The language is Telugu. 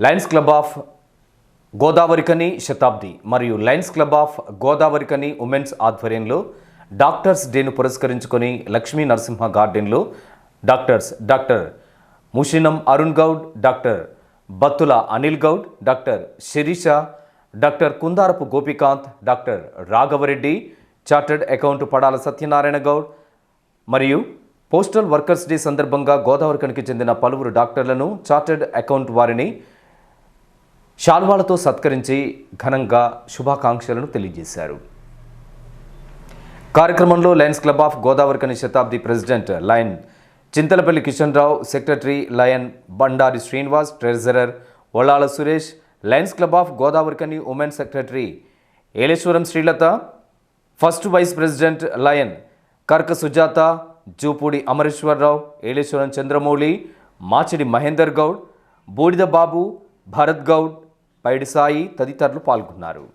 Lions Club of Godavarikhani Shatabdi మరియు Lions Club of Godavarikhani women's ఆధ్వర్యంలో డాక్టర్స్ డేను పురస్కరించుకొని లక్ష్మీ నరసింహ గార్డెన్లో doctors doctor Mushinam Arun Goud doctor Battula Anil Goud doctor Sirisha doctor Kundarapu Gopikanth doctor Raghavareddy chartered account Padala Satyanarayana Goud మరియు పోస్టల్ వర్కర్స్ డే సందర్భంగా గోదావరికనికి చెందిన పలువురు డాక్టర్లను చార్టర్డ్ అకౌంట్ వారిని శాల్వాలతో సత్కరించి ఘనంగా శుభాకాంక్షలను తెలియజేశారు. కార్యక్రమంలో Lions Club of Godavarikhani Shatabdi president lion Chintalapalli Kishan Rao secretary lion Bandari Srinivas treasurer Olala Suresh Lions Club of Godavarikhani women secretary Yeleswaram Srilatha first vice president lion Karka Sujatha Jupudi Amareswararao Yeleswaram Chandramouli Machidi Mahender Goud Budida Babu Bharath Goud పైడిసాయి తదితరులు పాల్గొన్నారు.